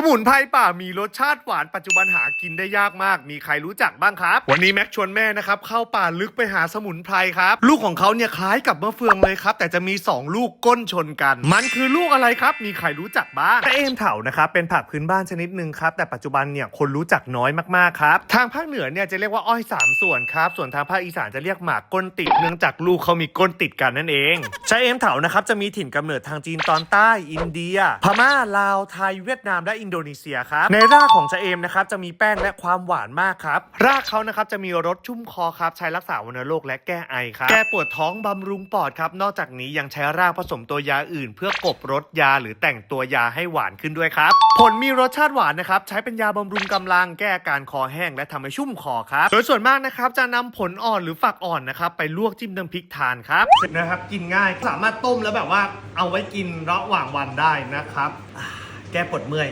สมุนไพรป่ามีรสชาติหวานปัจจุบันหากินได้ยากมาก มีใครรู้จักบ้างครับ วันนี้แม็กชวนแม่นะครับเข้าป่าลึกไปหาสมุนไพรครับ ลูกของเขาเนี่ยคล้ายกับมะเฟืองเลยครับ แต่จะมี 2 ลูกก้นชนกัน มันคือลูกอะไรครับ มีใครรู้จักบ้างชะเอมเถานะครับเป็นผักพื้นบ้านชนิดหนึ่งครับ แต่ปัจจุบันเนี่ยคนรู้จักน้อยมากๆครับทางภาคเหนือเนี่ยจะเรียกว่าอ้อยสามส่วนครับส่วนทางภาคอีสานจะเรียกหมากก้นติดเนื่องจากลูกเขามีก้นติดกันนั่นเองชะเอมเถานะครับจะมีถิ่นกำเนิดทางจีนตอนใต้อินเดีย พม่าลาวไทยเวียดนามและอินโดนีเซียครับ ในรากของชะเอมนะครับจะมีแป้งและความหวานมากครับ รากเขานะครับจะมีรสชุ่มคอครับใช้รักษาวัณโรคและแก้ไอครับแก้ปวดท้องบำรุงปอดครับ นอกจากนี้ยังใช้รากผสมตัวยาอื่น เพื่อกลบรสยาหรือแต่งตัวยาให้หวานขึ้นด้วยครับ ผลมีรสชาติหวานนะครับใช้เป็นยาบำรุงกำลังแก้อาการคอแห้งและทำให้ชุ่มคอครับโดยส่วนมากนะครับจะนำผลอ่อนหรือฝักอ่อนนะครับไปลวกจิ้มน้ำพริกทานครับนะครับกินง่ายสามารถต้มแล้วแบบว่าเอาไว้กินระหว่างวันได้นะครับอ่าแก้ปวดเมื่อย